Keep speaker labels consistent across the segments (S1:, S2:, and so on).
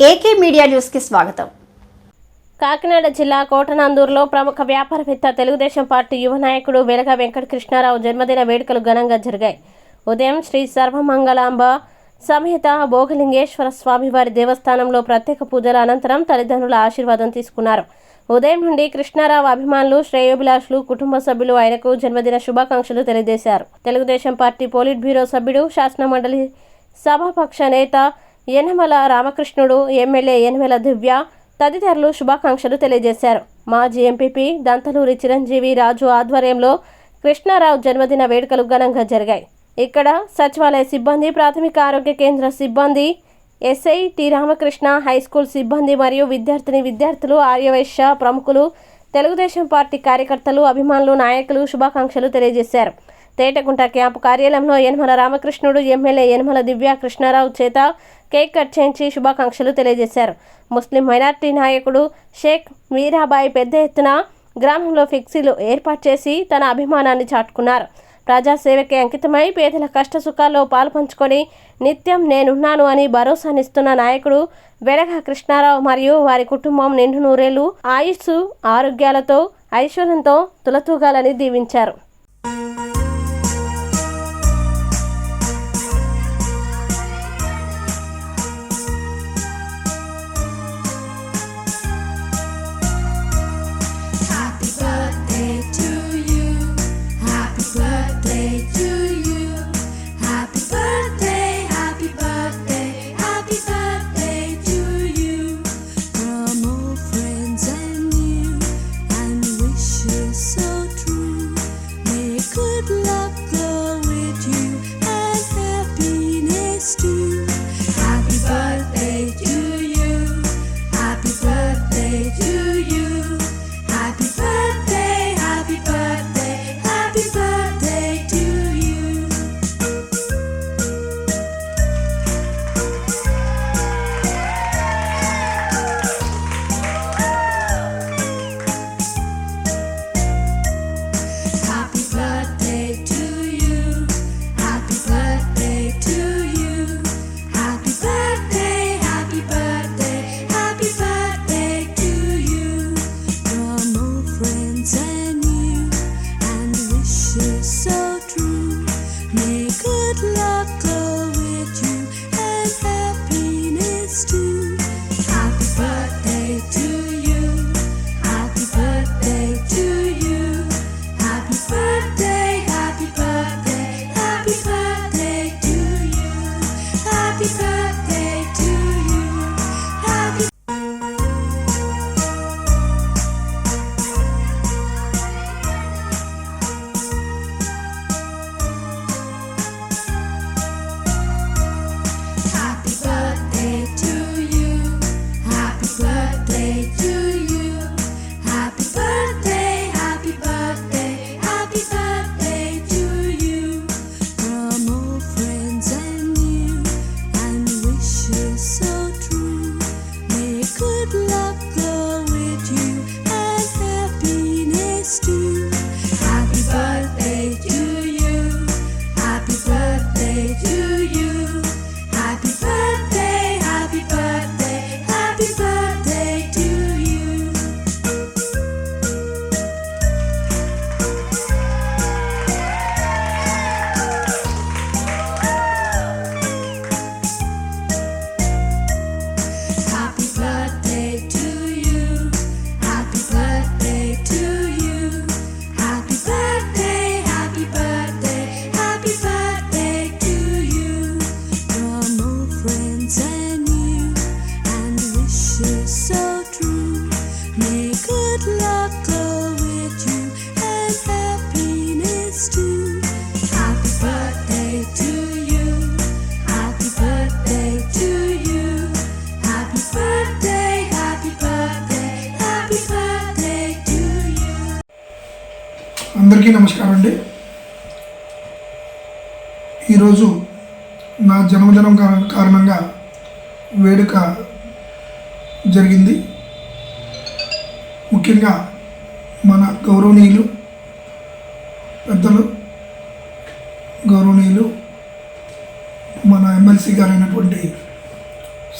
S1: AK media న్యూస్కి స్వాగతం.
S2: కాకినాడ జిల్లా కోటనందూరులో ప్రముఖ వ్యాపారవేత్త తెలుగుదేశం పార్టీ యువ నాయకుడు వెలగ వెంకట కృష్ణారావు జన్మదిన వేడుకలు ఘనంగా జరిగాయి. ఉదయం శ్రీ సర్వమంగళాంబ సమేత భోగలింగేశ్వర స్వామివారి దేవస్థానంలో ప్రత్యేక పూజల అనంతరం తల్లిదండ్రుల ఆశీర్వాదం తీసుకున్నారు. ఉదయం నుండి కృష్ణారావు అభిమానులు శ్రేయోభిలాషులు కుటుంబ సభ్యులు ఆయనకు జన్మదిన శుభాకాంక్షలు తెలియజేశారు. తెలుగుదేశం పార్టీ పోలిట్ బ్యూరో సభ్యుడు శాసనమండలి సభాపక్ష నేత యనమల రామకృష్ణుడు ఎమ్మెల్యే యనమల దివ్య తదితరులు శుభాకాంక్షలు తెలియజేశారు. మాజీ ఎంపీపీ దంతలూరి చిరంజీవి రాజు ఆధ్వర్యంలో కృష్ణారావు జన్మదిన వేడుకలు ఘనంగా జరిగాయి. ఇక్కడ సచివాలయ సిబ్బంది ప్రాథమిక ఆరోగ్య కేంద్ర సిబ్బంది SI T Ramakrishna high school సిబ్బంది మరియు విద్యార్థిని విద్యార్థులు ఆర్యవైశ్య ప్రముఖులు తెలుగుదేశం పార్టీ కార్యకర్తలు అభిమానులు నాయకులు శుభాకాంక్షలు తెలియజేశారు. తేటగుంట క్యాంపు కార్యాలయంలో యనమల రామకృష్ణుడు ఎమ్మెల్యే యనమల దివ్య కృష్ణారావు చేత కేక్ కట్ చేయించి శుభాకాంక్షలు తెలియజేశారు. ముస్లిం మైనార్టీ నాయకుడు షేక్ మీరాబాయి పెద్ద ఎత్తున గ్రామంలో ఫిక్సీలు ఏర్పాటు చేసి తన అభిమానాన్ని చాటుకున్నారు. ప్రజాసేవకి అంకితమై పేదల కష్ట సుఖాల్లో పాల్పంచుకొని నిత్యం నేనున్నాను అని భరోసానిస్తున్న నాయకుడు వెడగ కృష్ణారావు మరియు వారి కుటుంబం నిండు నూరేళ్ళు ఆయుస్సు ఆరోగ్యాలతో ఐశ్వర్యంతో తులతూగాలని దీవించారు.
S3: 在。
S4: అందరికీ నమస్కారం అండి. ఈరోజు నా జన్మదినం కారణంగా వేడుక జరిగింది. ముఖ్యంగా మన గౌరవనీయులు పెద్దలు గౌరవనీయులు మన ఎమ్మెల్సీ గారైనటువంటి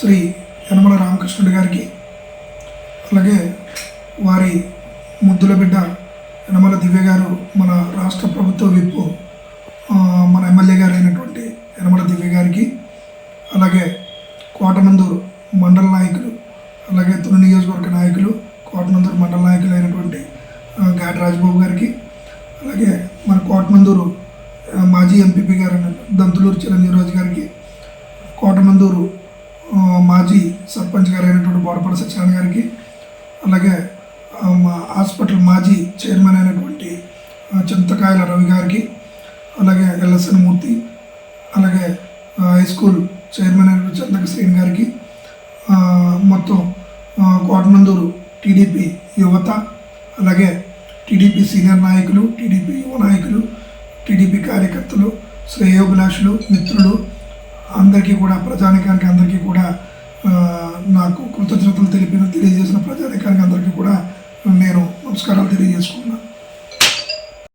S4: శ్రీ యనమల రామకృష్ణుడి గారికి అలాగే వారి ముద్దుల బిడ్డ యనమల దివ్య గారు మన రాష్ట్ర ప్రభుత్వ విప్పు మన ఎమ్మెల్యే గారు అయినటువంటి యనమల దివ్య గారికి అలాగే కోటనందూరు మండల నాయకులు అలాగే తుని నియోజకవర్గ నాయకులు కోటనందూరు మండల నాయకులు అయినటువంటి ఆ, గాడి రాజబాబు గారికి అలాగే మన కోటనందూరు మాజీ ఎంపీపీ గారు అయిన దంతులూరు చిరంజీవిరాజు గారికి కోటనందూరు మాజీ సర్పంచ్ గారు అయినటువంటి బోడపల్లి సత్యనారాయణ గారికి అలాగే మా హాస్పిటల్ మాజీ చైర్మన్ అయినటువంటి చింతకాయల రవి గారికి అలాగే ఎల్ఎస్ఎన్ మూర్తి అలాగే హై స్కూల్ చైర్మన్ అయినటువంటి చందక శ్రీన్ గారికి మొత్తం కోటనందూరు టీడీపీ యువత అలాగే టీడీపీ సీనియర్ నాయకులు టీడీపీ యువ నాయకులు టీడీపీ కార్యకర్తలు శ్రేయోభిలాషులు మిత్రులు అందరికీ కూడా ప్రజానికానికి అందరికీ కూడా నాకు కృతజ్ఞతలు తెలిపిన తెలియజేసిన ప్రజానికానికి అందరికీ కూడా నేను నమస్కారాలు తెలియజేసుకున్నాను